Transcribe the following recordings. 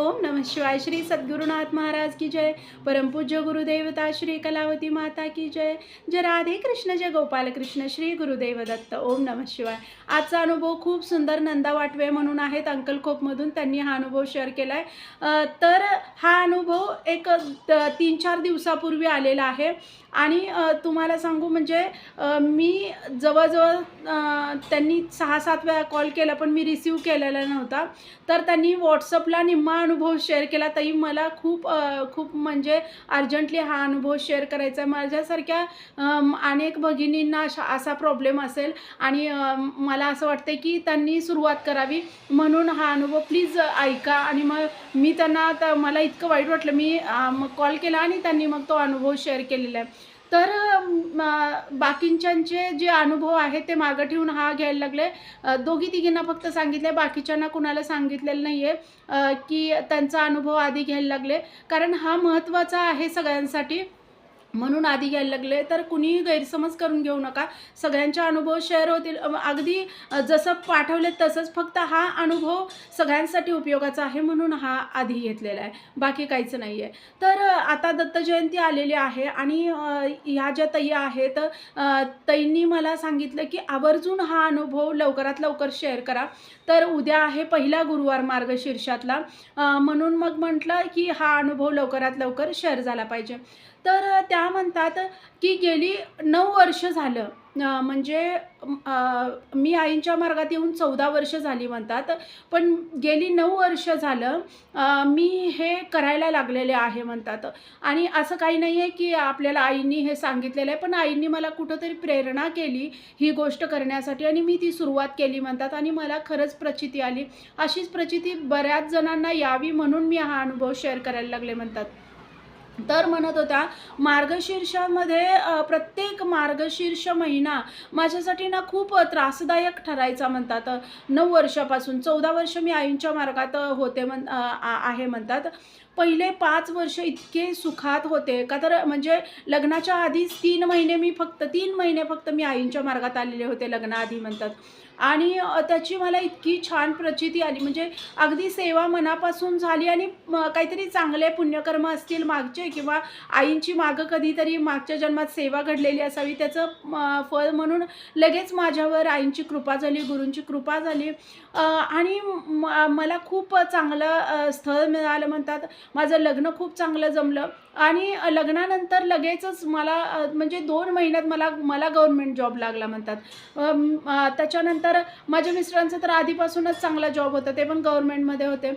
ओम नमः शिवाय श्री सद्गुरुनाथ महाराज की जय। परमपूज्य गुरुदेवता श्री कलावती माता की जय। जय राधे कृष्ण जय गोपाल कृष्ण श्री गुरुदेव दत्त। ओम नमः शिवाय। आजचा अनुभव खूप सुंदर नंदा वाटवे म्हणून आहेत अंकलखोपमधून त्यांनी हा अनुभव शेअर केला आहे तर हा अनुभव एक तीन चार दिवसापूर्वी आलेला आहे. आणि तुम्हाला सांगू म्हणजे मी जवळजवळ त्यांनी सहा सात वेळा कॉल केला पण मी रिसीव केलेला नव्हता. तर त्यांनी व्हॉट्सअपला निम्मा अनुभव शेअर केला तरी मला खूप खूप म्हणजे अर्जंटली हा अनुभव शेअर करायचा आहे. माझ्यासारख्या अनेक भगिनींना अशा असा प्रॉब्लेम असेल आणि मला असं वाटतं की त्यांनी सुरुवात करावी. म्हणून हा अनुभव प्लीज ऐका आणि मग मी त्यांना आता मला इतकं वाईट वाटलं. मी मग कॉल केला आणि त्यांनी मग तो अनुभव शेअर केलेला आहे. तर बाकींच्यांचे जे अनुभव आहेत ते मागं ठेवून हा घ्यायला लागले. दोघी तिघींना फक्त सांगितले बाकीच्यांना कुणाला सांगितलेलं नाही आहे की त्यांचा अनुभव आधी घ्यायला लागले. कारण हा महत्त्वाचा आहे सगळ्यांसाठी. म्हणून आधी घ्यायला लागले तर कुणीही गैरसमज करून घेऊ नका. सगळ्यांचे अनुभव शेअर होतील. अगदी जसं पाठवले तसंच फक्त हा अनुभव सगळ्यांसाठी उपयोगाचा आहे म्हणून हा आधी घेतलेला आहे. बाकी काहीच नाही आहे तर आता दत्त जयंती आलेली आहे आणि ह्या ज्या ताई आहेत अ, मला सांगितलं की आवर्जून हा अनुभव लवकरात लवकर शेअर करा. तर उद्या आहे पहिला गुरुवार मार्गशीर्षातला अ, म्हणून मग म्हटलं की हा अनुभव लवकरात लवकर शेअर झाला पाहिजे. तर त्या म्हणतात की गेली नऊ वर्ष झालं. म्हणजे मी आईंच्या मार्गात येऊन चौदा वर्ष झाली म्हणतात. पण गेली नऊ वर्ष झालं मी हे करायला लागलेले आहे म्हणतात. आणि असं काही नाही आहे की आपल्याला आईंनी हे सांगितलेलं आहे पण आईंनी मला कुठंतरी प्रेरणा केली ही गोष्ट करण्यासाठी आणि मी ती सुरुवात केली म्हणतात आणि मला खरंच प्रचिती आली. अशीच प्रचिती बऱ्याच जणांना यावी म्हणून मी हा अनुभव शेअर करायला लागले म्हणतात. तर म्हणत होत्या मार्गशीर्षामध्ये प्रत्येक मार्गशीर्ष महिना माझ्यासाठी ना खूप त्रासदायक ठरायचा म्हणतात. नऊ वर्षापासून चौदा वर्ष मी आईंच्या मार्गात होते म्हण आ- आहे म्हणतात. पहिले पाच वर्ष इतके सुखात होते. का तर म्हणजे लग्नाच्या आधीच तीन महिने मी फक्त तीन महिने फक्त मी आईंच्या मार्गात आलेले होते लग्नाआधी म्हणतात. आणि त्याची मला इतकी छान प्रचिती आली. म्हणजे अगदी सेवा मनापासून झाली आणि काहीतरी चांगले पुण्यकर्म असतील मागचे किंवा आईंची मागं कधीतरी मागच्या जन्मात सेवा घडलेली असावी त्याचं फळ म्हणून लगेच माझ्यावर आईंची कृपा झाली गुरूंची कृपा झाली. आणि म- मला खूप चांगलं स्थळ मिळालं म्हणतात. माझं लग्न खूप चांगलं जमलं. आणि लग्नानंतर लगेचच मला म्हणजे दोन महिन्यात मला मला गव्हर्मेंट जॉब लागला म्हणतात. त्याच्यानंतर तर माझ्या मिस्टरांचं तर आधीपासूनच चांगला जॉब होता ते पण गव्हर्नमेंटमध्ये होते.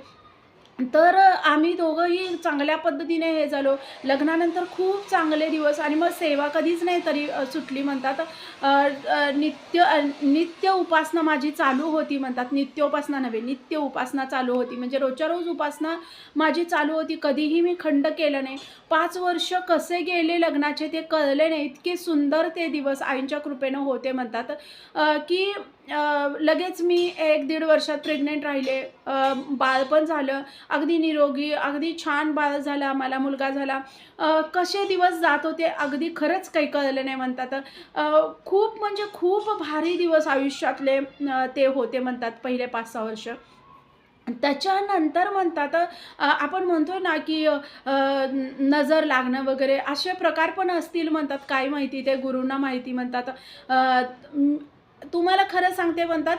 तर आम्ही दोघंही चांगल्या पद्धतीने हे झालो. लग्नानंतर खूप चांगले दिवस आणि मग सेवा कधीच नाही तरी सुटली म्हणतात. नित्य नित्य उपासना माझी चालू होती म्हणतात. नित्य उपासना नव्हे नित्य उपासना चालू होती. म्हणजे रोजच्या रोज उपासना माझी चालू होती. कधीही मी खंड केलं नाही. पाच वर्ष कसे गेले लग्नाचे ते कळले नाही. इतके सुंदर ते दिवस आईंच्या कृपेनं होते म्हणतात. की लगेच मी एक दीड वर्षात प्रेग्नेंट राहिले. बाळपण बाळ पण झालं. अगदी निरोगी अगदी छान बाळ झालं आम्हाला मुलगा झाला. कसे दिवस जात होते अगदी खरंच काही कळलं नाही म्हणतात. खूप म्हणजे खूप भारी दिवस आयुष्यातले ते होते म्हणतात पहिले पाच सहा वर्ष. त्याच्यानंतर म्हणतात आपण म्हणतो ना की नजर लागणं वगैरे असे प्रकार पण असतील म्हणतात. काय माहिती ते गुरूंना माहिती म्हणतात. तुम्हाला खरं सांगते म्हणतात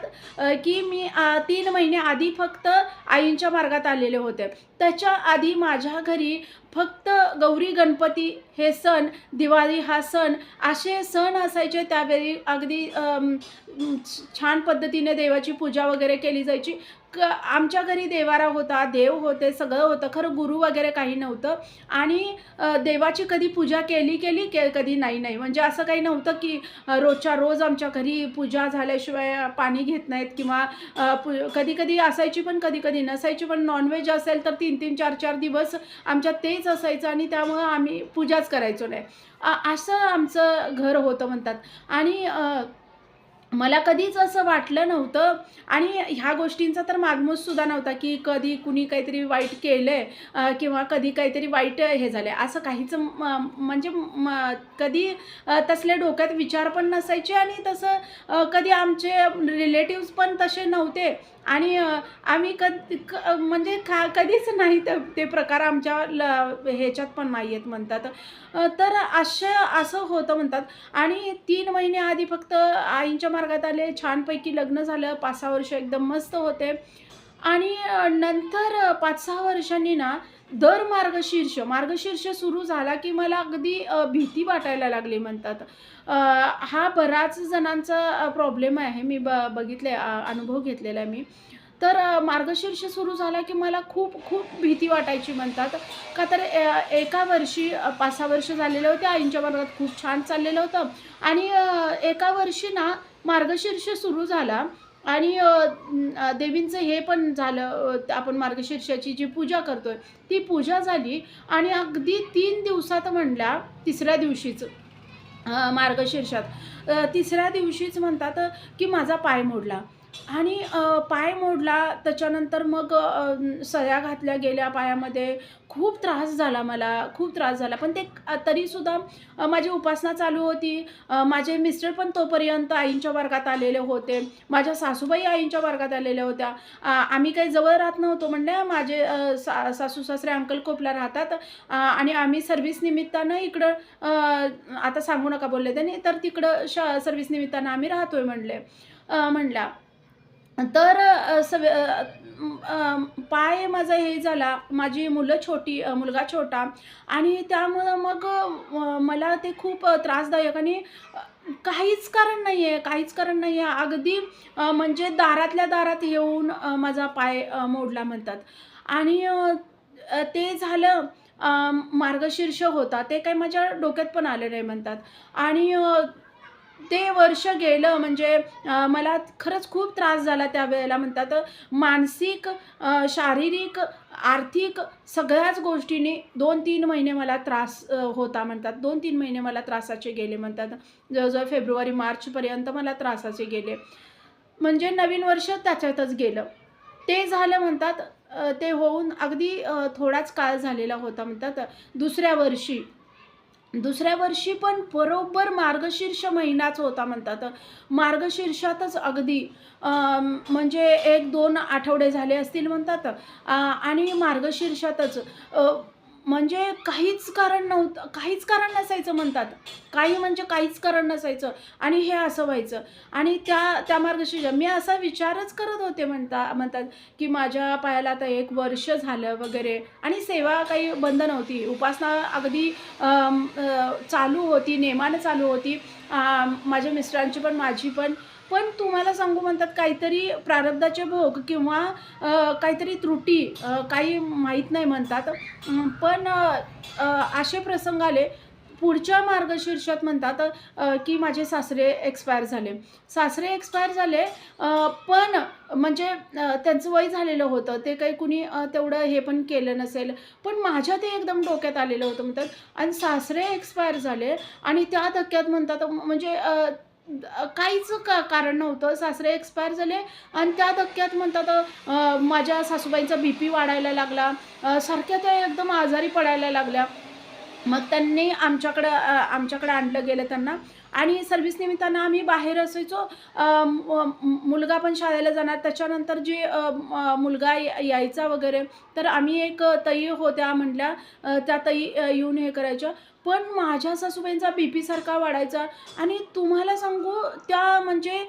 की मी तीन महिने आधी फक्त आईंच्या मार्गात आलेले होते. त्याच्या आधी माझ्या घरी फक्त गौरी गणपती हे सण दिवाळी हा सण असे सण असायचे. त्यावेळी अगदी छान पद्धतीने देवाची पूजा वगैरे केली जायची. क आमच्या घरी देवारा होता देव होते सगळं होतं खरं गुरु वगैरे काही नव्हतं. आणि देवाची कधी पूजा केली केली के कधी नाही नाही. म्हणजे असं काही नव्हतं की रोजच्या रोज आमच्या घरी पूजा झाल्याशिवाय पाणी घेत नाहीत किंवा पु कधी कधी असायची पण कधी कधी नसायची पण नॉनव्हेज असेल तर तीन तीन चार चार दिवस आमच्यात तेच असायचं आणि त्यामुळं आम्ही पूजाच करायचो नाही. असं आमचं घर होतं म्हणतात. आणि मला कधीच असं वाटलं नव्हतं. आणि ह्या गोष्टींचा तर मागमूससुद्धा नव्हता की कधी कुणी काहीतरी वाईट केलं आहे किंवा कधी काहीतरी वाईट हे झालं आहे असं काहीच म्हणजे म कधी तसले डोक्यात विचार पण नसायचे आणि तसं कधी आमचे रिलेटिव्स पण तसे नव्हते. आणि आम्ही कधी क म्हणजे खा कधीच नाही ते ते प्रकार आमच्या ल ह्याच्यात पण नाही आहेत म्हणतात तर असं असं होतं म्हणतात. आणि तीन महिने आधी फक्त आईंच्या मार्गात आले छानपैकी लग्न झालं पाच सहा वर्ष एकदम मस्त होते. आणि नंतर पाच सहा वर्षांनी ना दर मार्गशीर्ष मार्गशीर्ष सुरू झाला की मला अगदी भीती वाटायला लागली म्हणतात. हा बराच जणांचा प्रॉब्लेम आहे. मी ब बघितले अनुभव घेतलेला आहे मी. तर मार्गशीर्ष सुरू झाला की मला खूप खूप भीती वाटायची म्हणतात. का तर एका वर्षी पाच सहा वर्ष झालेले होते. आईंच्या वर्गात खूप छान चाललेलं होतं. आणि एका वर्षी ना मार्गशीर्ष सुरू झाला. आणि देवींचं हे पण झालं आपण मार्गशीर्षाची जी पूजा करतोय ती पूजा झाली. आणि अगदी तीन दिवसात म्हणल्या तिसऱ्या दिवशीच मार्गशीर्षात तिसऱ्या दिवशीच म्हणतात की माझा पाय मोडला. आणि पाय मोडला त्याच्यानंतर मग अ, सळ्या घातल्या गेल्या पायामध्ये. खूप त्रास झाला मला खूप त्रास झाला. पण ते तरीसुद्धा माझी उपासना चालू होती. माझे मिस्टर पण तोपर्यंत आईंच्या वर्गात आलेले होते. माझ्या सासूबाई आईंच्या वर्गात आलेल्या होत्या. आम्ही काही जवळ राहत नव्हतो म्हणल्या माझे सा सासू सासरे अंकल कोपला राहतात. आणि आम्ही सर्व्हिस निमित्तानं इकडं आता सांगू नका बोलले त्यांनी तर तिकडं श सर्व्हिस निमित्तानं आम्ही राहतोय म्हणले. म्हणला. म्हणल्या तर अ, सव पाय माझा हे झाला. माझी मुलं छोटी मुलगा छोटा. आणि त्यामुळं मग मला ते खूप त्रासदायक आणि काहीच कारण नाही आहे काहीच कारण नाही आहे अगदी म्हणजे दारातल्या दारात येऊन माझा पाय मोडला म्हणतात. आणि ते झालं मार्गशीर्ष होता. ते काही माझ्या डोक्यात पण आलं नाही म्हणतात. आणि ते वर्ष गेलं म्हणजे मला खरंच खूप त्रास झाला त्यावेळेला म्हणतात. मानसिक शारीरिक आर्थिक सगळ्याच गोष्टीने दोन तीन महिने मला त्रास होता म्हणतात. दोन तीन महिने मला त्रासाचे गेले म्हणतात. जवळजवळ फेब्रुवारी मार्चपर्यंत मला त्रासाचे गेले. म्हणजे नवीन वर्ष त्याच्यातच गेलं. ते झालं म्हणतात ते होऊन अगदी थोडाच काळ झालेला होता म्हणतात. दुसऱ्या वर्षी दुसऱ्या वर्षी पण बरोबर मार्गशीर्ष महिनाच होता म्हणतात. मार्गशीर्षातच अगदी म्हणजे एक दोन आठवडे झाले असतील म्हणतात. आणि मार्गशीर्षातच म्हणजे काहीच कारण नव्हतं काहीच कारण नसायचं म्हणतात. काही म्हणजे काहीच कारण नसायचं आणि हे असं व्हायचं. आणि त्या त्या मार्गशीर्ष मी असा विचारच करत होते म्हणता म्हणतात की माझ्या पायाला आता एक वर्ष झालं वगैरे आणि सेवा काही बंद नव्हती. उपासना अगदी चालू होती नेमानं चालू होती. माझ्या मिस्टरांची पण माझी पण पण तुम्हाला सांगू म्हणतात काहीतरी प्रारब्धाचे भोग किंवा काहीतरी त्रुटी काही माहीत नाही म्हणतात. पण असे प्रसंग आले. पुढच्या मार्गशीर्षात म्हणतात की माझे सासरे एक्सपायर झाले. सासरे एक्सपायर झाले पण म्हणजे त्यांचं वय झालेलं होतं. ते काही कुणी तेवढं हे पण केलं नसेल. पण माझ्या ते एकदम डोक्यात आलेलं होतं म्हणतात. आणि सासरे एक्सपायर झाले आणि त्या धक्क्यात म्हणतात म्हणजे काहीच का कारण नव्हतं. सासरे एक्सपायर झाले आणि त्या धक्क्यात म्हणतात माझ्या सासूबाईंचा बी पी वाढायला लागला. सारख्या त्या एकदम आजारी पडायला लागल्या. मग त्यांनी आमच्याकडं आमच्याकडे आमच्याकडं आणलं गेलं त्यांना. आणि सर्व्हिस निमित्तानं आम्ही बाहेर असायचो. मुलगा पण शाळेला जाणार. त्याच्यानंतर जे मुलगा या- यायचा वगैरे तर आम्ही एक तई होत्या म्हटल्या त्या तई येऊन हे करायच्या. पण माझ्या सासूबाईंचा बी पी सारखा वाढायचा. आणि तुम्हाला सांगू त्या म्हणजे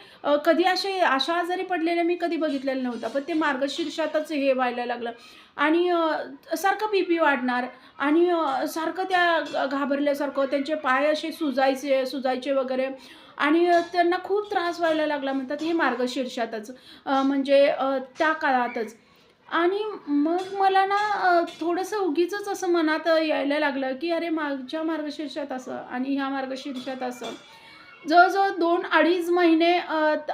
कधी असे अशा आजारी पडलेल्या मी कधी बघितलेलं नव्हतं. पण ते मार्गशीर्षातच हे व्हायला लागलं. आणि सारखं बी पी वाढणार. आणि सारखं त्या घाबरल्यासारखं त्यांचे पाय असे सुजायचे सुजायचे वगैरे. आणि त्यांना खूप त्रास व्हायला लागला म्हणतात हे मार्गशीर्षातच. म्हणजे त्या काळातच. आणि मग मला ना थोडंसं उगीचंच असं मनात यायला लागलं की अरे मागच्या मार्गशीर्षात असं आणि ह्या मार्गशीर्षात असं. जवळजवळ दोन अडीच महिने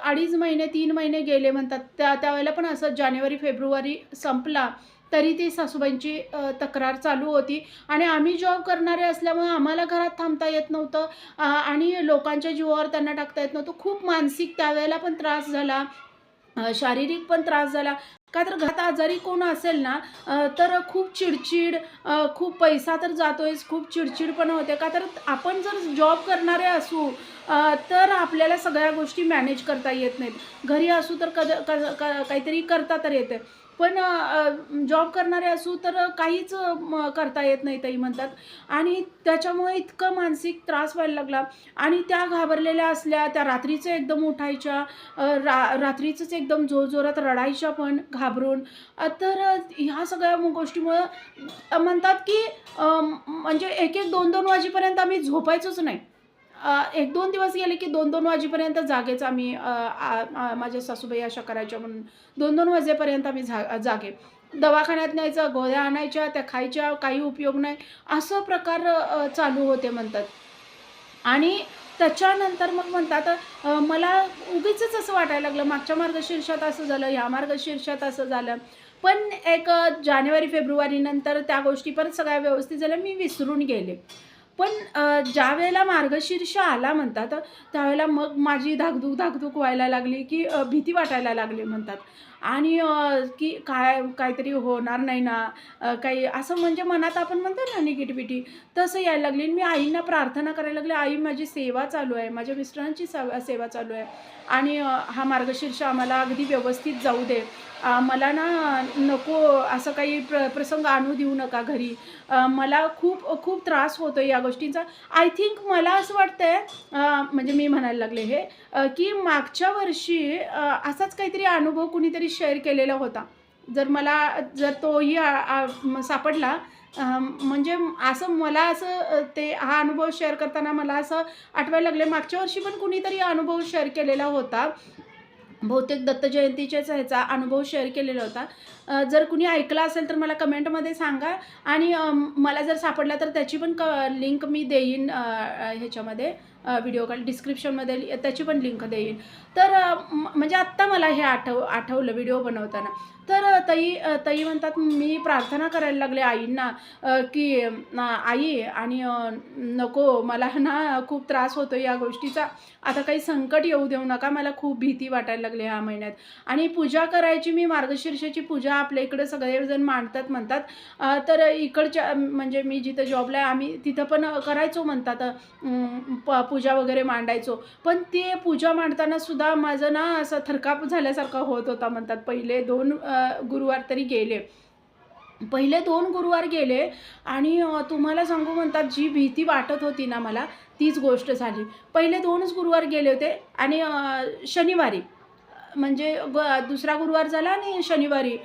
अडीच महिने तीन महिने गेले म्हणतात. त्या त्यावेळेला पण असं जानेवारी फेब्रुवारी संपला तरी ती सासूबाईंची तक्रार चालू होती. आणि आम्ही जॉब करणारे असल्यामुळे आम्हाला घरात थांबता येत नव्हतं. आणि लोकांच्या जीवावर त्यांना टाकता येत नव्हतं. खूप मानसिक त्यावेळेला पण त्रास झाला. शारीरिक पण त्रास झाला. का तर घरात आजारी कोण असेल ना तर खूप चिडचिड खूप पैसा तर जातोयच खूप चिडचिड पण होते. का तर आपण जर जॉब करणारे असू तर आपल्याला सगळ्या गोष्टी मॅनेज करता येत नाहीत. घरी असू तर कद क काहीतरी करता तर येते पण जॉब करणारे असू तर काहीच करता येत नाही ताई म्हणतात. आणि त्याच्यामुळे इतकं मानसिक त्रास व्हायला लागला. आणि त्या घाबरलेल्या असल्या त्या रात्रीचं एकदम उठायच्या रा रात्रीचंच एकदम जोरजोरात रडायच्या पण घाबरून. तर ह्या सगळ्या गोष्टीमुळं म्हणतात की म्हणजे एक एक दोन दोन वाजेपर्यंत आम्ही झोपायचोच नाही. एक दोन दिवस गेले की दोन दोन वाजेपर्यंत जागेच आम्ही माझ्या सासूबाई अशा करायच्या म्हणून दोन दोन वाजेपर्यंत आम्ही झा जागे. दवाखान्यात न्यायचं गोळ्या आणायच्या त्या खायच्या काही उपयोग नाही. असं प्रकार चालू होते म्हणतात. आणि त्याच्यानंतर मग म्हणतात मला उगीच असं वाटायला लागलं मागच्या मार्गशीर्षात असं झालं ह्या मार्गशीर्षात असं झालं. पण एक जानेवारी फेब्रुवारीनंतर त्या गोष्टी परत सगळ्या व्यवस्थित झाल्या मी विसरून गेले. पण ज्या वेळेला मार्गशीर्ष आला म्हणतात त्यावेळेला मग माझी धाकधूक धाकधूक व्हायला लागली की भीती वाटायला लागली म्हणतात. आणि की काय काहीतरी होणार नाही ना काही असं म्हणजे मनात आपण म्हणतो ना निगेटिव्हिटी तसं यायला लागली आणि मी आईंना प्रार्थना करायला लागले आई माझी सेवा चालू आहे माझ्या मिस्टरांची सेवा सेवा चालू आहे आणि हा मार्गशीर्ष आम्हाला अगदी व्यवस्थित जाऊ दे. मला ना नको असं काही प्र प्रसंग आणू देऊ नका घरी. मला खूप खूप त्रास होतो या गोष्टींचा. आय थिंक मला असं वाटतंय आहे म्हणजे मी म्हणायला लागले हे की मागच्या वर्षी असाच काहीतरी अनुभव कुणीतरी शेअर केलेला होता. जर मला जर तोही आ- सापडला म्हणजे असं मला असं ते हा अनुभव शेअर करताना मला असं आठवायला लागले. मागच्या वर्षी पण कुणीतरी अनुभव शेअर केलेला होता. बहुतेक दत्त जयंतीच्याच ह्याचा अनुभव शेअर केलेला होता. जर कुणी ऐकला असेल तर मला कमेंटमध्ये सांगा. आणि मला जर सापडला तर त्याची पण क लिंक मी देईन ह्याच्यामध्ये. व्हिडिओ कॉल डिस्क्रिप्शनमध्ये लि- त्याची पण लिंक देईन. तर म्हणजे आत्ता मला हे आठव आठवलं व्हिडिओ बनवताना. तर तई ताई ताई म्हणतात मी प्रार्थना करायला लागले आईंना की आई आणि नको मला ना खूप त्रास होतो या गोष्टीचा. आता काही संकट येऊ देऊ नका मला खूप भीती वाटायला लागली ह्या महिन्यात. आणि पूजा करायची मी मार्गशीर्षाची पूजा आपल्या इकडे सगळेजण मांडतात म्हणतात. तर इकडच्या म्हणजे मी जिथं जॉबला आहे आम्ही तिथं पण करायचो म्हणतात. प पूजा वगैरे मांडायचो. पण ते पूजा मांडताना सुद्धा माझं ना असं थरकाप झाल्यासारखं होत होता म्हणतात. पहिले दोन गुरुवार तरी गेले. पहिले दोन गुरुवार गेले आणि तुम्हाला सांगू म्हणतात जी भीती वाटत होती ना मला तीच गोष्ट झाली. पहिले दोनच गुरुवार गेले होते आणि शनिवारी म्हणजे ग दुसरा गुरुवार झाला आणि शनिवारी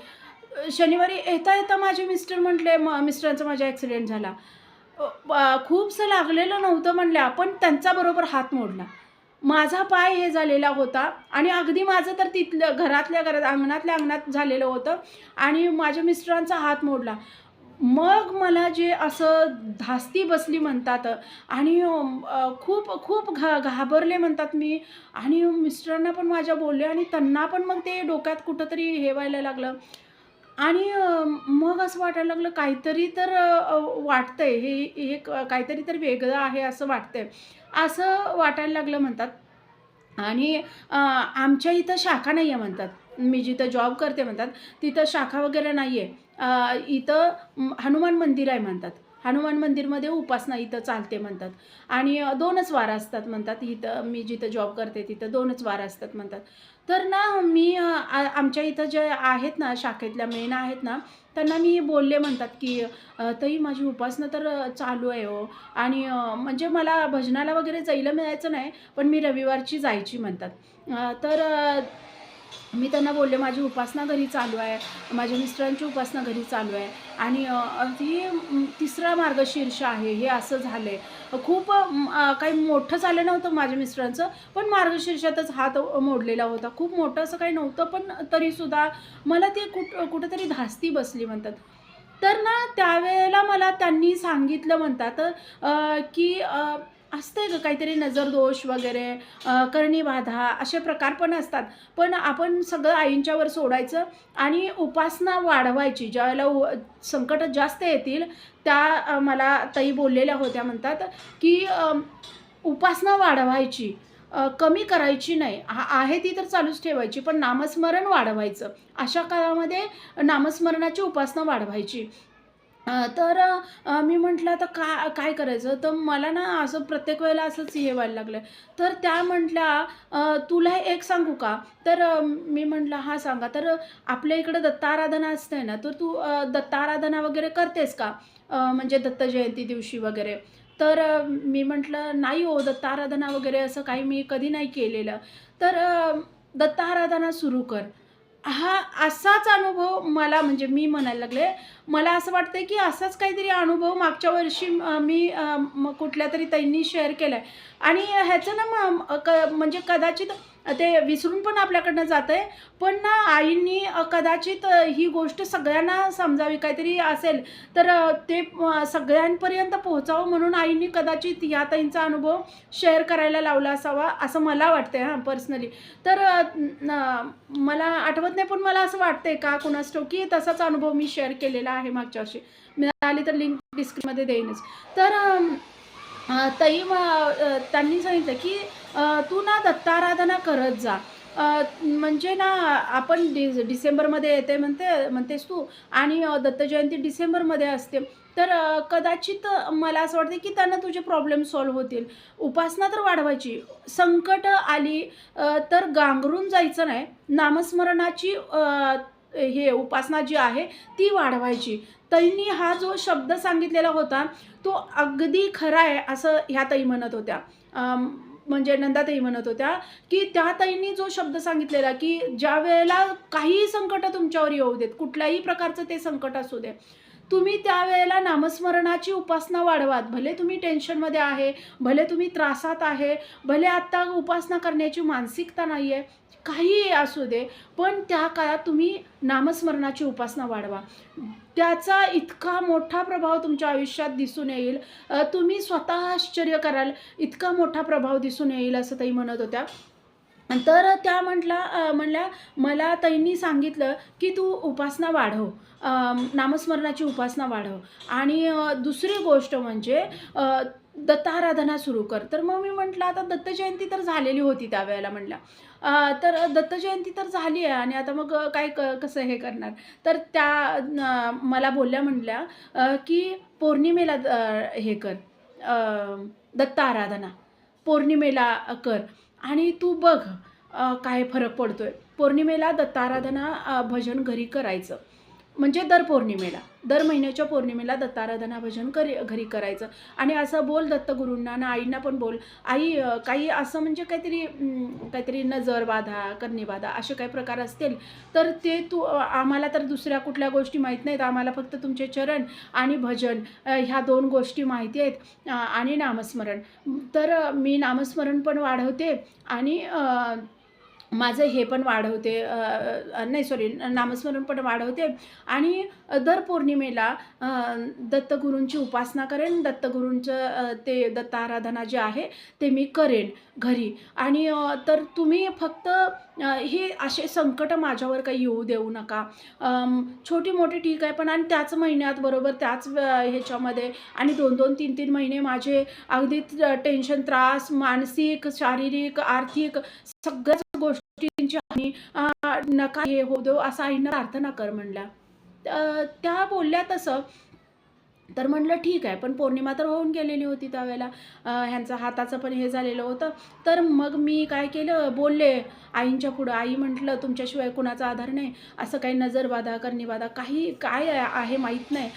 शनिवारी येता येता माझे मिस्टर म्हटले म मिस्टरांचा माझा ॲक्सिडेंट झाला. खूपसं लागलेलं नव्हतं म्हटल्या पण त्यांचा बरोबर हात मोडला. माझा पाय हे झालेला होता आणि अगदी माझं तर तिथलं घरातल्या घरात अंगणातल्या अंगणात झालेलं होतं आणि माझ्या मिस्टरांचा हात मोडला. मग मला जे असं धास्ती बसली म्हणतात आणि खूप खूप घा घाबरले म्हणतात मी आणि मिस्टरांना पण माझ्या बोलले आणि त्यांना पण मग ते डोक्यात कुठंतरी हे व्हायला लागलं. आणि मग असं वाटायला लागलं काहीतरी तर वाटतं वाटतंय. हे हे क- काहीतरी तर वेगळं आहे असं वाटतंय. असं वाटायला लागलं म्हणतात. आणि आमच्या इथं शाखा नाही आहे म्हणतात. मी जिथं जॉब करते म्हणतात तिथं शाखा वगैरे नाही आहे इथं हनुमान मंदिर आहे म्हणतात. हनुमान मंदिरमध्ये उपासना इथं चालते म्हणतात. आणि दोनच वार असतात म्हणतात. इथं मी जिथं जॉब करते तिथं दोनच वार असतात म्हणतात. तर ना मी आमच्या इथं जे आहेत ना शाखेतल्या मेन आहेत ना त्यांना मी बोलले म्हणतात की तरी माझी उपासना तर चालू आहे हो. आणि म्हणजे मला भजनाला वगैरे जायला मिळायचं नाही पण मी रविवारची जायची म्हणतात. तर मी त्यांना बोलले माझी उपासना घरी चालू आहे माझ्या मिस्टरांची उपासना घरी चालू आहे. आणि अ, हे तिसरा मार्गशीर्ष आहे हे असं झालं आहे खूप काही मोठं झालं नव्हतं माझ्या मिस्टरांचं पण मार्गशीर्षातच हात मोडलेला होता. खूप मोठं असं काही नव्हतं पण तरीसुद्धा मला ते कुठ कुठंतरी धास्ती बसली म्हणतात. तर ना त्यावेळेला मला त्यांनी सांगितलं म्हणतात की असतंय ग काहीतरी नजरदोष वगैरे अ, कर्णीबाधा असे प्रकार पण असतात. पण आपण सगळं आईंच्यावर सोडायचं आणि उपासना वाढवायची. ज्यावेळेला उ संकट जास्त येतील त्या मला ताई बोललेल्या होत्या म्हणतात की उपासना वाढवायची. कमी करायची नाही. हा आहे ती तर चालूच ठेवायची पण नामस्मरण वाढवायचं. अशा काळामध्ये नामस्मरणाची उपासना वाढवायची. तर मी म्हटलं आता का काय करायचं? तर मला ना असं प्रत्येक वेळेला असंच हे व्हायला लागलं. तर त्या म्हटल्या तुला एक सांगू का? तर मी म्हटलं हा सांगा. तर आपल्या इकडं दत्ताराधना असते ना तर तू दत्ताराधना वगैरे करतेस का? म्हणजे दत्त जयंती दिवशी वगैरे. तर मी म्हटलं नाही हो दत्ताराधना वगैरे असं काही मी कधी नाही केलेलं. तर दत्ताराधना सुरू कर. हा असाच अनुभव मला म्हणजे मी म्हणायला लागले मला असं वाटतं की असाच काहीतरी अनुभव मागच्या वर्षी मी कुठल्या तरी ताईंनी शेअर केला आहे आणि ह्याचं ना म क म्हणजे कदाचित ते विसरून पण आपल्याकडनं जातं आहे पण ना आईंनी कदाचित ही गोष्ट सगळ्यांना समजावी काहीतरी असेल तर ते सगळ्यांपर्यंत पोहोचावं म्हणून आईंनी कदाचित या ताईंचा अनुभव शेअर करायला लावला असावा असं मला वाटतं हां पर्सनली. तर मला आठवत नाही पण मला असं वाटतंय का कुणास की तसाच अनुभव मी शेअर केलेला आहे मागच्या वर्षी. मिळाली तर लिंक डिस्क्रिप्शनमध्ये देईनच. तर तई ताई त्यांनी सांगितलं की तू ना दत्ताराधना करत जा. म्हणजे ना आपण डि डिसेंबरमध्ये येते म्हणते म्हणतेस तू आणि दत्तजयंती दत्त जयंती डिसेंबरमध्ये असते. तर कदाचित मला असं वाटते की त्यांना तुझे प्रॉब्लेम सॉल्व्ह होतील. उपासना तर वाढवायची. संकट आली तर गांगरून जायचं नाही. नामस्मरणाची हे उपासना जी आहे ती वाढवायची. तईंनी हा जो शब्द सांगितलेला होता तो अगदी खरा आहे असं ह्या ताई म्हणत होत्या. म्हणजे नंदाताई म्हणत होत्या की त्या ताईंनी जो शब्द सांगितलेला की ज्या वेळेला काहीही संकट तुमच्यावर येऊ देत कुठल्याही प्रकारचं ते संकट असू दे तुम्ही त्यावेळेला नामस्मरणाची उपासना वाढवात. भले तुम्ही टेन्शनमध्ये आहे भले तुम्ही त्रासात आहे भले आत्ता उपासना करण्याची मानसिकता नाही आहे काहीही असू दे पण त्या काळात तुम्ही नामस्मरणाची उपासना वाढवा. त्याचा इतका मोठा प्रभाव तुमच्या आयुष्यात दिसून येईल. तुम्ही स्वतः आश्चर्य कराल इतका मोठा प्रभाव दिसून येईल असं ताई म्हणत होत्या. तर त्या म्हटल्या म्हणल्या मला ताईंनी सांगितलं की तू उपासना वाढव. नामस्मरणाची उपासना वाढव. आणि दुसरी गोष्ट म्हणजे दत्ताराधना सुरू कर. तर मग मी म्हटलं आता दत्तजयंती तर झालेली होती त्यावेळेला म्हटलं. तर दत्तजयंती तर झाली आहे आणि आता मग काय क कसं हे करणार? तर त्या मला बोलल्या म्हटल्या की पौर्णिमेला हे कर दत्त आराधना पौर्णिमेला कर. आणि तू बघ काय फरक पडतोय. पौर्णिमेला दत्ताराधना भजन घरी करायचं. म्हणजे दर पौर्णिमेला. दर महिन्याच्या पौर्णिमेला दत्ताराधना भजन करी घरी करायचं. आणि असं बोल दत्तगुरूंना ना आईंना पण बोल. आई काही असं म्हणजे काहीतरी काहीतरी नजर बाधा कर्णीबाधा असे काही प्रकार असतील तर ते तू आम्हाला तर दुसऱ्या कुठल्या गोष्टी माहीत नाहीत. आम्हाला फक्त तुमचे चरण आणि भजन ह्या दोन गोष्टी माहिती आहेत. आणि नामस्मरण. तर मी नामस्मरण पण वाढवते आणि माझं हे पण वाढवते नाही सॉरी नामस्मरण पण वाढवते. आणि दर पौर्णिमेला दत्तगुरूंची उपासना करेन. दत्तगुरूंचं ते दत्त आराधना जे आहे ते मी करेन घरी. आणि तर तुम्ही फक्त हे असे संकट माझ्यावर काही येऊ देऊ नका. छोटी मोठी ठीक आहे पण आणि त्याच महिन्यात बरोबर त्याच ह्याच्यामध्ये आणि दोन दोन तीन तीन महिने माझे अगदी टेन्शन त्रास मानसिक शारीरिक आर्थिक सगळ्याच गोष्टी गोष्टींची नका हे हो देऊ असं आईनं प्रार्थना कर म्हणला. त्या बोलल्या तसं. तर म्हणलं ठीक आहे. पण पौर्णिमा तर होऊन गेलेली होती त्यावेळेला. ह्यांचा ह्यांचं हाताचं पण हे झालेलं होतं. तर मग मी काय केलं? बोलले आईंच्या पुढं. आई म्हटलं तुमच्याशिवाय कुणाचा आधार नाही. असं काही नजरबाधा करणीबाधा काही काय आहे माहीत नाही.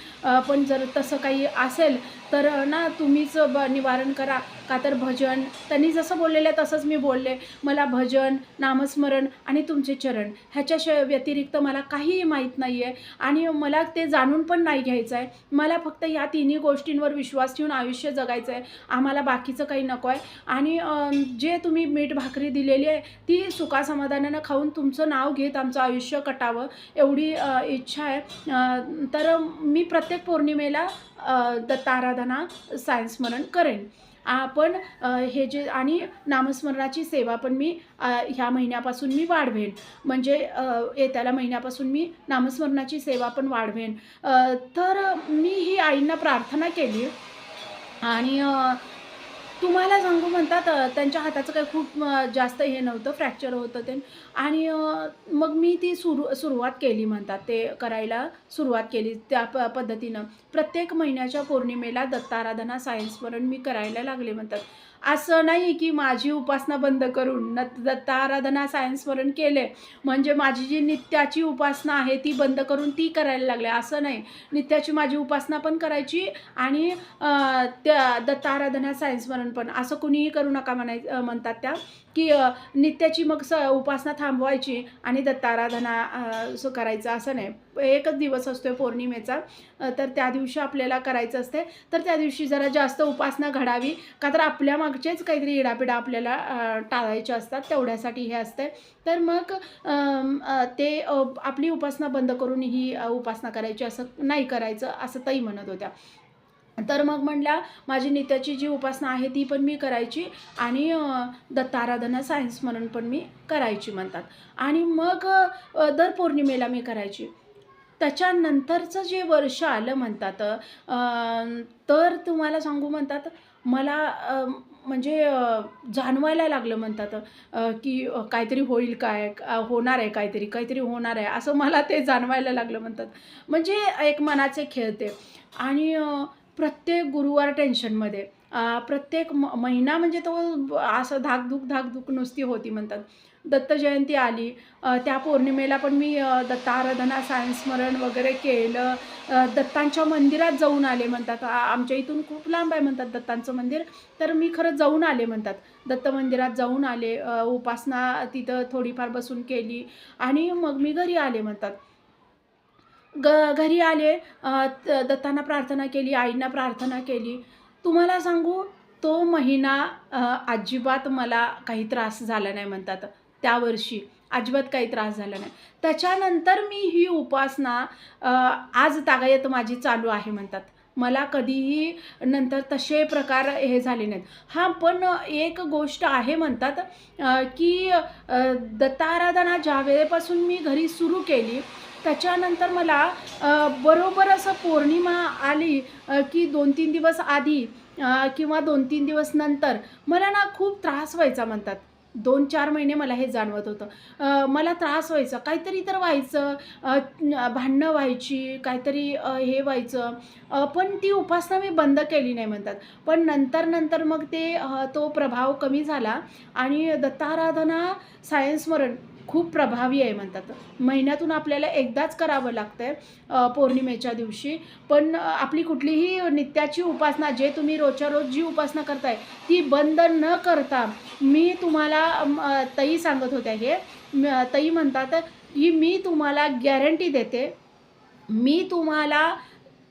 पण जर तसं काही असेल तर ना तुम्हीच ब निवारण करा. का तर भजन. त्यांनी जसं बोललेलं आहे तसंच मी बोलले. मला भजन नामस्मरण आणि तुमचे चरण ह्याच्याशिवाय व्यतिरिक्त मला काहीही माहीत नाही आहे आणि मला ते जाणून पण नाही घ्यायचं आहे मला फक्त या तिन्ही गोष्टींवर विश्वास ठेवून आयुष्य जगायचं आहे आम्हाला बाकीचं काही नको आहे. आणि जे तुम्ही मीठ भाकरी दिलेली आहे ती सुखासमाधानानं खाऊन तुमचं नाव घेत आमचं आयुष्य कटावं एवढी इच्छा आहे. तर मी प्रत्येक पौर्णिमेला दत्ताराधना सायन्स स्मरण करेन. आपण हे जे आणि नामस्मरणाची सेवा पण मी ह्या महिन्यापासून मी वाढवेन. म्हणजे येत्याला महिन्यापासून मी नामस्मरणाची सेवा पण वाढवेन. तर मी ही आईंना प्रार्थना केली. आणि तुम्हाला सांगू म्हणतात त्यांच्या हाताचं काही खूप जास्त हे नव्हतं फ्रॅक्चर होतं ते. आणि मग मी ती सुरू सुरुवात केली म्हणतात ते करायला सुरुवात केली त्या प पद्धतीनं. प्रत्येक महिन्याच्या पौर्णिमेला दत्ताराधना सायन्समरण मी करायला लागले म्हणतात. असं नाही की माझी उपासना बंद करून न दत्ताराधना सायन्समरण केले. म्हणजे माझी जी नित्याची उपासना आहे ती बंद करून ती करायला लागले. असं नाही. नित्याची माझी उपासना पण करायची आणि त्या दत्ताराधना सायन्समरण पण. असं कुणीही करू नका म्हणाय म्हणतात त्या. की नित्याची मग स उपासना थांबवायची आणि दत्ताराधना असं करायचं असं नाही. एकच दिवस असतो पौर्णिमेचा. तर त्या दिवशी आपल्याला करायचं असते तर त्या दिवशी जरा जास्त उपासना घडावी का तर आपल्या मागचेच काहीतरी इडापिडा आपल्याला टाळायचे असतात. तेवढ्यासाठी हे असते तर मग ते आपली उपासना बंद करून ही उपासना करायची असं नाही करायचं असं ताई म्हणत होत्या. तर मग म्हणला माझी नित्याची जी उपासना आहे ती पण मी करायची आणि दत्ताराधना सायन्स म्हणून पण मी करायची म्हणतात. आणि मग दर पौर्णिमेला मी करायची. त्याच्यानंतरचं जे वर्ष आलं म्हणतात तर तुम्हाला सांगू म्हणतात मला म्हणजे जाणवायला लागलं म्हणतात की काहीतरी होईल काय होणार आहे काहीतरी काहीतरी होणार आहे असं मला ते जाणवायला लागलं म्हणतात. म्हणजे एक मनाचे खेळते आणि प्रत्येक गुरुवार टेन्शनमध्ये प्रत्येक म महिना म्हणजे तो असं धाकधूक धाकधूक नुसती होती म्हणतात. दत्त जयंती आली. त्या पौर्णिमेला पण मी दत्ताराधना सायन्सस्मरण वगैरे केलं. दत्तांच्या मंदिरात जाऊन आले म्हणतात. आमच्या इथून खूप लांब आहे म्हणतात दत्तांचं मंदिर. तर मी खरं जाऊन आले म्हणतात. दत्त मंदिरात जाऊन आले. उपासना तिथं थोडीफार बसून केली. आणि मग मी घरी आले म्हणतात. ग घरी आले दत्तांना प्रार्थना केली आईंना प्रार्थना केली. तुम्हाला सांगू तो महिना अजिबात मला काही त्रास झाला नाही म्हणतात. त्या वर्षी अजिबात काही त्रास झाला नाही. त्याच्यानंतर मी ही उपासना आज तागायत माझी चालू आहे म्हणतात. मला कधीही नंतर तसे प्रकार हे झाले नाहीत. हां पण एक गोष्ट आहे म्हणतात की दत्ताराधना ज्या वेळेपासून मी घरी सुरू केली त्याच्यानंतर मला बरोबर असं पौर्णिमा आली की दोन तीन दिवस आधी किंवा दोन तीन दिवस नंतर मला ना खूप त्रास व्हायचा म्हणतात. दोन चार महिने मला हे जाणवत होतं. मला त्रास व्हायचा. काहीतरी तर व्हायचं भांडणं व्हायची काहीतरी हे व्हायचं. पण ती उपासना मी बंद केली नाही म्हणतात. पण नंतर नंतर मग ते तो प्रभाव कमी झाला आणि दत्ताराधना सायन्समरण खूप प्रभावी आहे म्हणतात. महिन्यातून आपल्याला एकदाच करावं लागतं आहे पौर्णिमेच्या दिवशी. पण आपली कुठलीही नित्याची उपासना जे तुम्ही रोजच्या रोज जी उपासना करताय ती बंद न करता मी तुम्हाला तई सांगत होत्या हे. तई म्हणतात की मी तुम्हाला गॅरंटी देते. मी तुम्हाला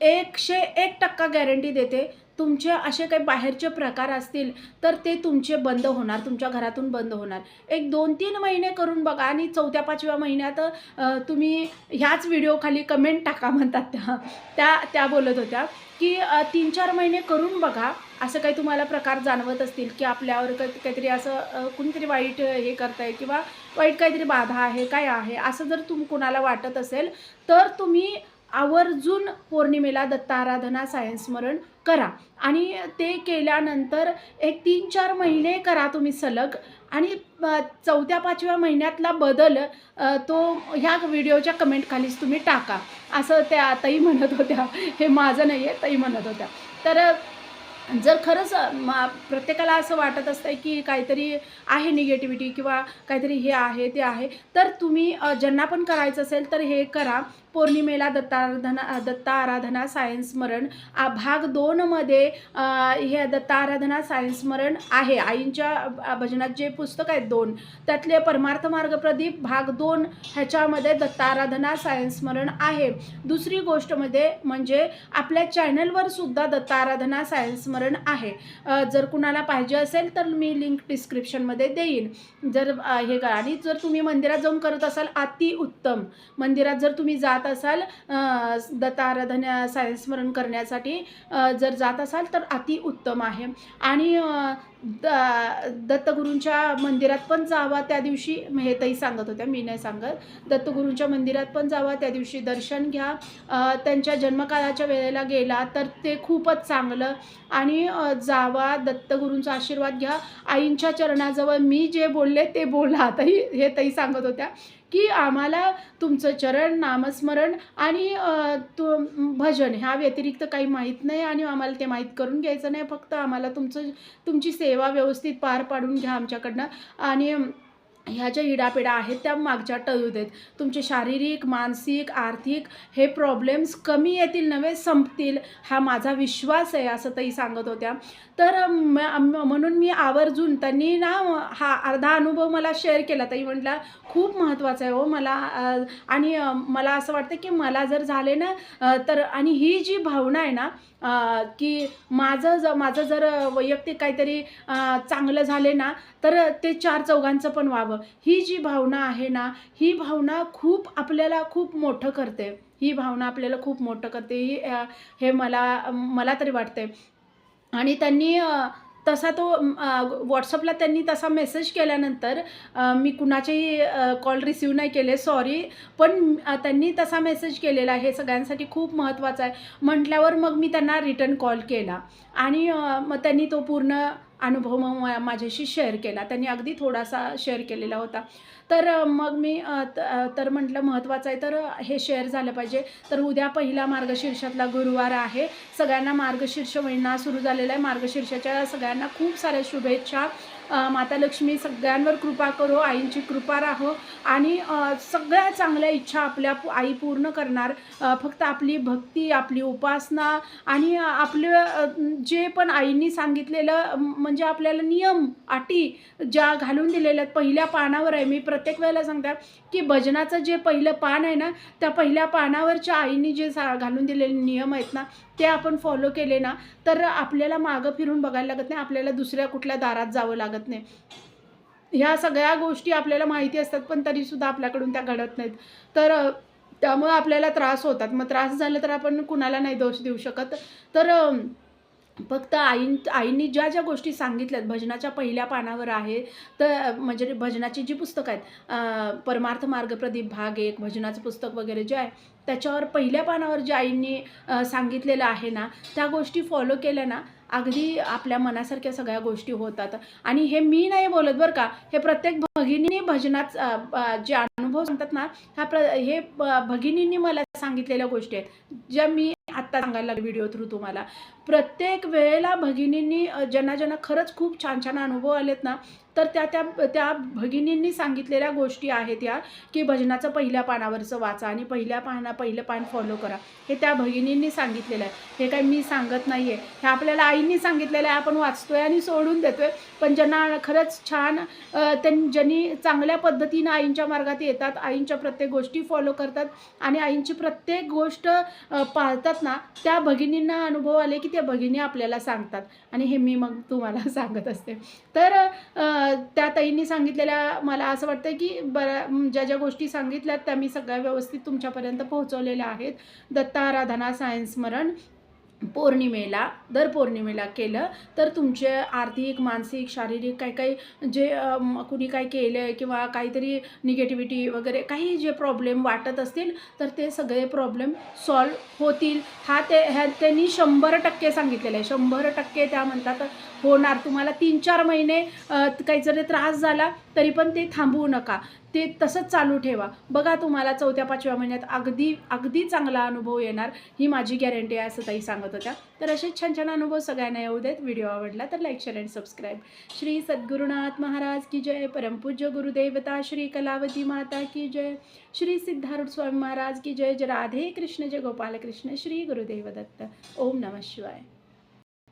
एकशे एक टक्का गॅरंटी देते. तुमचे असे काही बाहेरचे प्रकार असतील तर ते तुमचे बंद होणार तुमच्या घरातून बंद होणार. एक दोन तीन महिने करून बघा आणि चौथ्या पाचव्या महिन्यात तुम्ही ह्याच व्हिडिओखाली कमेंट टाका म्हणतात त्या त्या त्या बोलत होत्या की तीन चार महिने करून बघा असं काही तुम्हाला प्रकार जाणवत असतील की आपल्यावर क- काहीतरी असं कुणीतरी वाईट हे करताय किंवा वाईट काहीतरी बाधा आहे काय आहे असं जर तुम कुणाला वाटत असेल तर तुम्ही आवर्जून पौर्णिमेला दत्ताराधना सायन्समरण करा. आणि ते केल्यानंतर एक तीन चार महिने करा तुम्ही सलग. आणि चौथ्या पाचव्या महिन्यातला बदल तो ह्या व्हिडिओच्या कमेंटखालीच तुम्ही टाका. असं त्या ताई म्हणत होत्या. हे माझं नाही आहे ताई म्हणत होत्या. तर जर खरंच मा प्रत्येकाला असं वाटत असतं की काहीतरी आहे निगेटिव्हिटी किंवा काहीतरी हे आहे ते आहे. तर तुम्ही ज्यांना पण करायचं असेल तर हे करा. पौर्णिमेला दत्ताराधना दत्ता आराधना सायन्स स्मरण आ, भाग दोनमध्ये हे दत्ता आराधना सायन्स स्मरण आहे. आईंच्या भजनात जे पुस्तक आहेत दोन त्यातले परमार्थ मार्ग प्रदीप भाग दोन ह्याच्यामध्ये दत्ताराधना सायन्स स्मरण आहे. दुसरी गोष्टमध्ये म्हणजे आपल्या चॅनलवर सुद्धा दत्ताराधना सायन्स स्मरण आहे. जर कुणाला पाहिजे असेल तर मी लिंक डिस्क्रिप्शनमध्ये देईन. जर हे करा. आणि जर तुम्ही मंदिरात जाऊन करत असाल अति उत्तम मंदिरात जर तुम्ही जात जात असाल दत्ताराधना सायन्स करण्यासाठी जर जात असाल तर अति उत्तम आहे. आणि द दत्तगुरूंच्या मंदिरात पण जावा त्या दिवशी हे ताई सांगत होत्या मी नाही सांगत. दत्तगुरूंच्या मंदिरात पण जावा त्या दिवशी दर्शन घ्या. त्यांच्या जन्मकाळाच्या वेळेला गेला तर ते खूपच चांगलं. आणि जावा दत्तगुरूंचा आशीर्वाद घ्या. आईंच्या चरणाजवळ मी जे बोलले ते बोला तही हे ताई सांगत होत्या. की आम्हाला तुमचं चरण नामस्मरण आणि तु भजन ह्या व्यतिरिक्त काही माहीत नाही आणि आम्हाला ते माहीत करून घ्यायचं नाही. फक्त आम्हाला तुमचं तुमची सेवा व्यवस्थित पार पाडून घ्या आमच्याकडनं. आणि ह्या ज्या इडापिडा आहेत त्या मागच्या टळू देत. तुमचे शारीरिक मानसिक आर्थिक हे प्रॉब्लेम्स कमी येतील नव्हे संपतील हा माझा विश्वास आहे असं ताई सांगत होत्या. तर म- म्हणून मी आवर्जून त्यांनी ना हा अर्धा अनुभव मला शेअर केला. ताई म्हटला खूप महत्त्वाचं आहे हो मला आणि मला असं वाटतं की मला जर झाले ना तर आणि ही जी भावना आहे ना की माझं ज माझं जर वैयक्तिक काहीतरी चांगलं झाले ना तर ते चार चौघांचं पण व्हावं. ही जी भावना आहे ना ही भावना खूप आपल्याला खूप मोठं करते. ही भावना आपल्याला खूप मोठं करते. ही हे मला मला तरी वाटते. आणि त्यांनी तसा तो व्हॉट्सअपला त्यांनी तसा मेसेज केल्यानंतर मी कुणाचेही कॉल रिसीव नाही केले. सॉरी पण त्यांनी तसा मेसेज केलेला हे सगळ्यांसाठी खूप महत्त्वाचं आहे. म्हटल्यावर मग मी त्यांना रिटर्न कॉल केला. आणि मग त्यांनी तो पूर्ण अनुभव मग माझ्याशी शेअर केला. त्यांनी अगदी थोडासा शेअर केलेला होता. तर मग मी तर म्हटलं महत्त्वाचं आहे तर हे शेअर झालं पाहिजे. तर उद्या पहिला मार्गशीर्षातला गुरुवार आहे. सगळ्यांना मार्गशीर्ष महिना सुरू झालेला आहे. मार्गशीर्षाच्या सगळ्यांना खूप साऱ्या शुभेच्छा. माता लक्ष्मी सगळ्यांवर कृपा करो. आईंची कृपा राहो. आणि सगळ्या चांगल्या इच्छा आपल्या आई पूर्ण करणार. फक्त आपली भक्ती आपली उपासना आणि आपलं जे पण आईंनी सांगितलेलं म्हणजे आपल्याला नियम अटी ज्या घालून दिलेल्या आहेत पहिल्या पानावर आहे. मी प्र प्रत्येक वेळेला सांगतात की भजनाचं जे पहिलं पान आहे ना त्या पहिल्या पानावरच्या आईनी जे सा घालून दिलेले नियम आहेत ना ते आपण फॉलो केले ना तर आपल्याला मागं फिरून बघायला लागत नाही आपल्याला दुसऱ्या कुठल्या दारात जावं लागत नाही. ह्या सगळ्या गोष्टी आपल्याला माहिती असतात पण तरीसुद्धा आपल्याकडून त्या घडत नाहीत. तर त्यामुळे आपल्याला त्रास होतात. मग त्रास झाला तर आपण कुणाला नाही दोष देऊ शकत. तर फक्त आईन आईंनी ज्या ज्या गोष्टी सांगितल्यात भजनाच्या पहिल्या पानावर आहे तर म्हणजे भजनाची जी पुस्तकं आहेत परमार्थ मार्गप्रदीप भाग एक भजनाचं पुस्तक वगैरे जे आहे त्याच्यावर पहिल्या पानावर जे आईंनी सांगितलेलं आहे ना त्या गोष्टी फॉलो केल्या ना अगदी आपल्या मनासारख्या सगळ्या गोष्टी होतात. आणि हे मी नाही बोलत बरं का हे प्रत्येक भगिनीने भजनात जे अनुभव सांगतात ना हा प्र हे भगिनींनी मला सांगितलेल्या गोष्टी आहेत. ज्या मी आत्ता सांगायला व्हिडिओ थ्रू तुम्हाला. प्रत्येक वेळेला भगिनींनी ज्यांना ज्यांना खरंच खूप छान छान अनुभव आलेत ना तर त्या त्या त्या भगिनींनी सांगितलेल्या गोष्टी आहेत या की भजनाचं पहिल्या पानावरचं वाचा आणि पहिल्या पाना पहिलं पान फॉलो करा. हे त्या भगिनींनी सांगितलेलं आहे. हे काही मी सांगत नाही आहे हे आपल्याला आईंनी सांगितलेलं आहे. आपण वाचतोय आणि सोडून देतोय. पण ज्यांना खरंच छान त्यां ज्यांनी चांगल्या पद्धतीनं आईंच्या मार्गात येतात आईंच्या प्रत्येक गोष्टी फॉलो करतात आणि आईंची प्रत्येक गोष्ट पाळतात ना त्या भगिनींना अनुभव आले की त्या भगिनी आपल्याला सांगतात. आणि हे मी मग तुम्हाला सांगत असते. तर त्या ताईंनी सांगितलेल्या मला असं वाटतं की बऱ्या ज्या ज्या गोष्टी सांगितल्यात त्या मी सगळ्या व्यवस्थित तुमच्यापर्यंत पोहोचवलेल्या आहेत. दत्ताराधना सायन्स स्मरण. पौर्णिमेला दर पौर्णिमेला केलं तर तुमचे आर्थिक मानसिक शारीरिक काही काही जे कुणी काय केलं आहे किंवा काहीतरी निगेटिव्हिटी वगैरे काही जे प्रॉब्लेम वाटत असतील तर ते सगळे प्रॉब्लेम सॉल्व होतील. हा ते ह्या त्यांनी शंभर टक्के सांगितलेलं आहे. शंभर टक्के त्या म्हणतात होणार. तुम्हाला तीन चार महिने काही जरी त्रास झाला तरी पण ते थांबवू नका. ते तसंच चालू ठेवा. बघा तुम्हाला चौथ्या पाचव्या महिन्यात अगदी अगदी चांगला अनुभव येणार ही माझी गॅरंटी आहे असं ताई सांगत होत्या. तर असे छान छान अनुभव सगळ्यांना येऊ देत. व्हिडिओ आवडला तर like share and subscribe Shri Sadgurunath Maharaj की जय. परमपूज्य गुरुदेवता श्री कलावती माता की जय. श्री सिद्धार्थ स्वामी महाराज की जय. जय राधे कृष्ण जय गोपाल कृष्ण श्री गुरुदेव दत्त. ओम नमः शिवाय.